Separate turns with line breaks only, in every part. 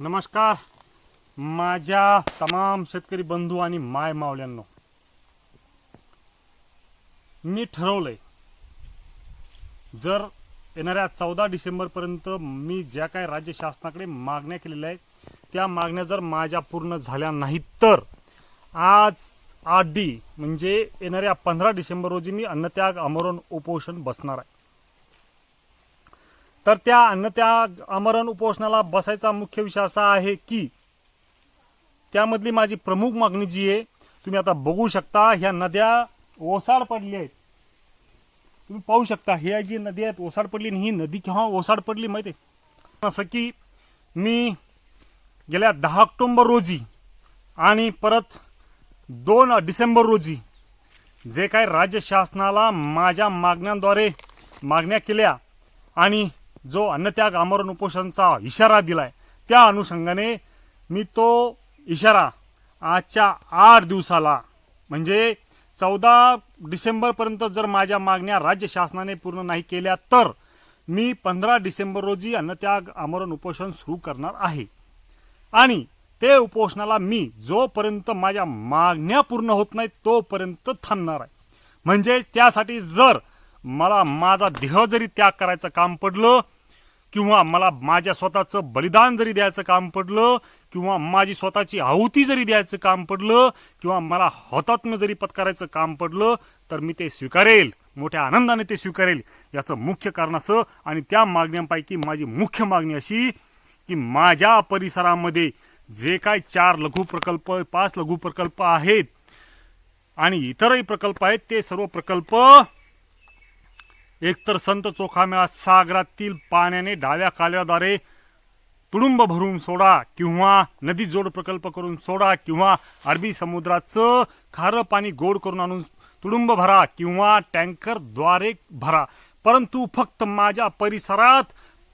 नमस्कार. माझ्या तमाम शेतकरी बंधू आणि माय मावल्यांनो. मी ठरवलंय जर येणाऱ्या चौदा डिसेंबरपर्यंत मी ज्या काय राज्य शासनाकडे मागण्या केलेल्या आहेत त्या मागण्या जर माझ्या पूर्ण झाल्या नाहीत तर आज आठ डी म्हणजे येणाऱ्या पंधरा डिसेंबर रोजी मी अन्नत्याग आमरण उपोषण बसणार आहे. तर त्या अन्न त्या आमरण उपोषणाला बसायचा मुख्य विषय असा आहे की त्यामधली माझी प्रमुख मागणी जी आहे तुम्ही आता बघू शकता ह्या नद्या ओसाड पडली आहेत. तुम्ही पाहू शकता ह्या जी नदी आहेत ओसाड पडली आणि ही नदी केव्हा ओसाड पडली माहिती आहे? असं की मी गेल्या दहा ऑक्टोंबर रोजी आणि परत दोन डिसेंबर रोजी जे काय राज्य शासनाला माझ्या मागण्यांद्वारे मागण्या केल्या आणि जो अन्नत्याग आमरण उपोषणचा इशारा दिलाय त्या अनुषंगाने मी तो इशारा आजच्या आठ दिवसाला म्हणजे चौदा डिसेंबरपर्यंत जर माझ्या मागण्या राज्य शासनाने पूर्ण नाही केल्या तर मी पंधरा डिसेंबर रोजी अन्नत्याग आमरण उपोषण सुरू करणार आहे. आणि ते उपोषणाला मी जोपर्यंत माझ्या मागण्या पूर्ण होत नाहीत तोपर्यंत थांबणार आहे. म्हणजे त्यासाठी जर मला माझा देह जरी त्याग करायचं काम पडलं किंवा मला माझ्या स्वतःचं बलिदान जरी द्यायचं काम पडलं किंवा माझी स्वतःची आहुती जरी द्यायचं काम पडलं किंवा मला हौतात्म्य जरी पत्करायचं काम पडलं तर मी ते स्वीकारेल. मोठ्या आनंदाने ते स्वीकारेल. याचं मुख्य कारण असं आणि त्या मागण्यांपैकी माझी मुख्य मागणी अशी की माझ्या परिसरामध्ये जे काय चार लघु प्रकल्प पाच लघु प्रकल्प आहेत आणि इतरही प्रकल्प आहेत ते सर्व प्रकल्प एकतर संत चोखामेळा सागरातील पाण्याने डाव्या कालव्याद्वारे तुडुंब भरून सोडा किंवा नदी जोड प्रकल्प करून सोडा किंवा अरबी समुद्राचं खारं पाणी गोड करून आणून तुडुंब भरा किंवा टँकरद्वारे भरा. परंतु फक्त माझ्या परिसरात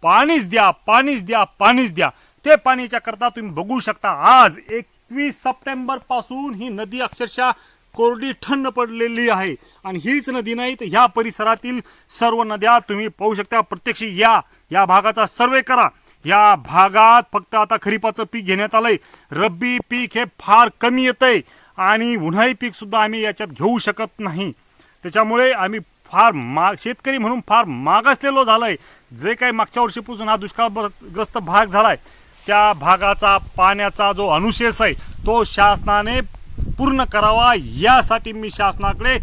पाणीच द्या पाणीच द्या पाणीच द्या. ते पाणीच्या करता तुम्ही बघू शकता. आज एकवीस सप्टेंबरपासून ही नदी अक्षरशः कोरडी ठण्ण पडलेली आहे. आणि हीच नदी नाही तर ह्या परिसरातील सर्व नद्या तुम्ही पाहू शकता. प्रत्यक्ष या या भागाचा सर्वे करा. या भागात फक्त आता खरीपाचं पीक घेण्यात आलंय. रब्बी पीक हे फार कमी येतंय. आणि उन्हाळी पीक सुद्धा आम्ही याच्यात घेऊ शकत नाही. त्याच्यामुळे आम्ही फार माग शेतकरी म्हणून फार मागासलेलो झालाय. जे काही मागच्या वर्षीपासून हा दुष्काळग्रस्त भाग झालाय त्या भागाचा पाण्याचा जो अनुशेष आहे तो शासनाने पूर्ण करावा यासाठी मी शासनाकडे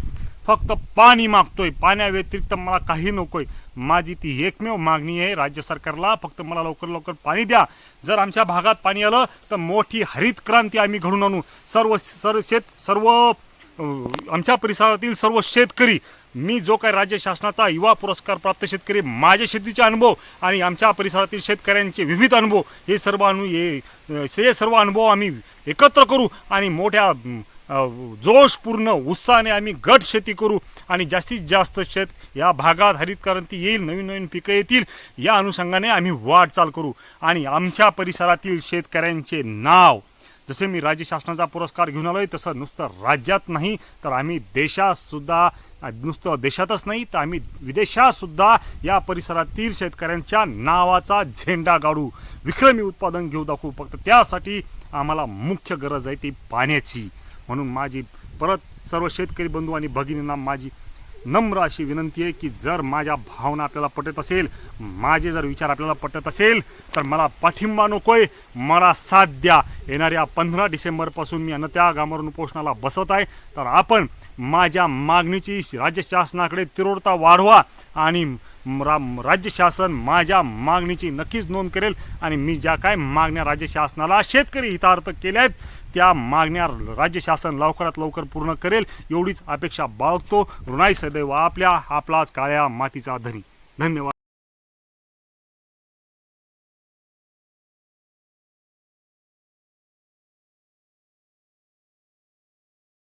फक्त पाणी मागतोय. पाण्याव्यतिरिक्त मला काही नकोय. माझी ती एकमेव मागणी आहे राज्य सरकारला फक्त मला लवकर लवकर पाणी द्या. जर आमच्या भागात पाणी आलं तर मोठी हरित क्रांती आम्ही घडून आणू. सर्व सर्व शेत सर्व आमच्या परिसरातील सर्व शेतकरी मी जो काही राज्य शासनाचा युवा पुरस्कार प्राप्त शेतकरी माझ्या शेतीचे अनुभव आणि आमच्या परिसरातील शेतकऱ्यांचे विविध अनुभव हे सर्व अनु हे हे सर्व अनुभव आम्ही एकत्र करू आणि मोठ्या जोशपूर्ण उत्साहाने आम्ही गट शेती करू आणि जास्तीत जास्त शेत या भागात हरित क्रांती येईल नवीन नवीन पिकं येतील या अनुषंगाने आम्ही वाटचाल करू. आणि आमच्या परिसरातील शेतकऱ्यांचे नाव जसे मी राज्य शासनाचा पुरस्कार घेऊन आलोय तसं नुसतं राज्यात नाही तर आम्ही देशात सुद्धा नुसतं देशातच नाही तर आम्ही विदेशातसुद्धा या परिसरातील शेतकऱ्यांच्या नावाचा झेंडा गाडू विक्रमी उत्पादन घेऊ दाखवू. फक्त त्यासाठी आम्हाला मुख्य गरज आहे ती पाण्याची. म्हणून माझी परत सर्व शेतकरी बंधू आणि भगिनींना माझी नम्र अशी विनंती आहे की जर माझ्या भावना आपल्याला पटत असेल माझे जर विचार आपल्याला पटत असेल तर मला पाठिंबा नकोय. मला साथ द्या. येणाऱ्या पंधरा डिसेंबरपासून मी अन त्या गामरून उपोषणाला बसत आहे. तर आपण माझ्या मागणीची राज्य शासनाकडे तीव्रता वाढवा आणि रा- राज्य शासन माझ्या मागणीची नक्कीच नोंद करेल. आणि मी ज्या काय मागण्या राज्य शासनाला शेतकरी हितार्थ केल्या आहेत त्या मागण्या राज्य शासन लवकरात लवकर पूर्ण करेल. एवढीच अपेक्षा बाळगतो. ऋणाई सदैव आपल्या आपलाच काळ्या मातीचा धनी. धन्यवाद.